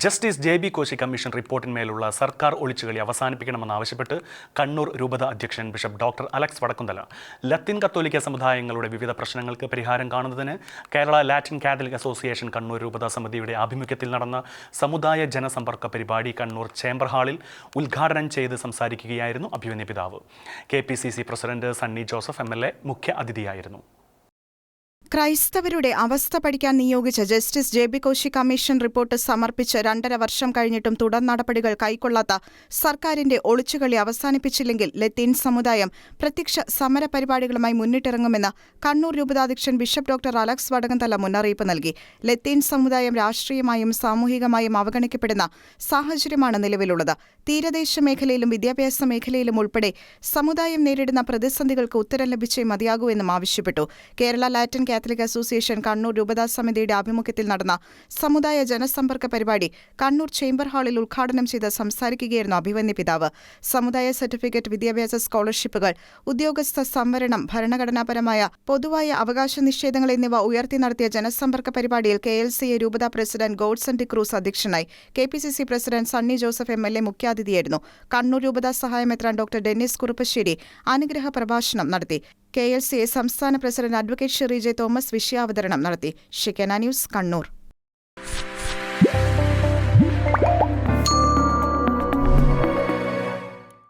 Justice J B Koshy commission റിപ്പോർട്ടിന്മേലുള്ള സർക്കാർ ഒളിച്ചുകളി അവസാനിപ്പിക്കണമെന്നാവശ്യപ്പെട്ട് കണ്ണൂർ രൂപത അധ്യക്ഷൻ ബിഷപ്പ് ഡോക്ടർ അലക്സ് വടക്കുന്തല ലത്തീൻ കത്തോലിക്ക സമുദായങ്ങളുടെ വിവിധ പ്രശ്നങ്ങൾക്ക് പരിഹാരം കാണുന്നതിന് Kerala Latin Catholic Association Kannur രൂപത സമിതിയുടെ ആഭിമുഖ്യത്തിൽ നടന്ന സമുദായ ജനസമ്പർക്ക പരിപാടി കണ്ണൂർ ചേംബർ ഹാളിൽ ഉദ്ഘാടനം ചെയ്ത് സംസാരിക്കുകയായിരുന്നു അഭിമന്യ പിതാവ്. K P C C president Sunny Joseph M L A മുഖ്യ അതിഥിയായിരുന്നു. ക്രൈസ്തവരുടെ അവസ്ഥ പഠിക്കാൻ നിയോഗിച്ച justice J B Koshy commission report സമർപ്പിച്ച് രണ്ടര വർഷം കഴിഞ്ഞിട്ടും തുടർ നടപടികൾ കൈക്കൊള്ളാത്ത സർക്കാരിന്റെ ഒളിച്ചുകളി അവസാനിപ്പിച്ചില്ലെങ്കിൽ ലത്തീൻ സമുദായം പ്രത്യക്ഷ സമര പരിപാടികളുമായി മുന്നിട്ടിറങ്ങുമെന്ന് കണ്ണൂർ രൂപതാധ്യക്ഷൻ ബിഷപ്പ് ഡോക്ടർ അലക്സ് വടകന്തല മുന്നറിയിപ്പ് നൽകി. ലത്തീൻ സമുദായം രാഷ്ട്രീയമായും സാമൂഹികമായും അവഗണിക്കപ്പെടുന്ന സാഹചര്യമാണ് നിലവിലുള്ളത്. തീരദേശ മേഖലയിലും വിദ്യാഭ്യാസ മേഖലയിലും ഉൾപ്പെടെ സമുദായം നേരിടുന്ന പ്രതിസന്ധികൾക്ക് ഉത്തരം ലഭിച്ചേ മതിയാകൂ എന്നും ആവശ്യപ്പെട്ടു. Kerala Latin Catholic Association Kannur രൂപതാ സമിതിയുടെ ആഭിമുഖ്യത്തിൽ നടന്ന സമുദായ ജനസമ്പർക്ക പരിപാടി കണ്ണൂർ ചേംബർ ഹാളിൽ ഉദ്ഘാടനം ചെയ്ത് സംസാരിക്കുകയായിരുന്നു അഭിമന്യ പിതാവ്. സമുദായ സർട്ടിഫിക്കറ്റ് വിദ്യാഭ്യാസ സ്കോളർഷിപ്പുകൾ ഉദ്യോഗസ്ഥ സംവരണം ഭരണഘടനാപരമായ പൊതുവായ അവകാശ നിഷേധങ്ങൾ എന്നിവ ഉയർത്തി നടത്തിയ ജനസമ്പർക്ക പരിപാടിയിൽ കെ എൽ സി എ രൂപതാ പ്രസിഡന്റ് ഗോഡ്സൺ ഡി ക്രൂസ് അധ്യക്ഷനായി. K P C C president Sunny Joseph M L A മുഖ്യാതിഥിയായിരുന്നു. Kannur രൂപതാ സഹായമെത്രാൻ ഡോക്ടർ ഡെന്നിസ് കുറുപ്പശ്ശേരി അനുഗ്രഹ പ്രഭാഷണം നടത്തി. കെ എൽ സി എ സംസ്ഥാന president advocate Shery J Thomas വിഷയാവതരണം നടത്തി. ഷിക്കന ന്യൂസ് കണ്ണൂർ.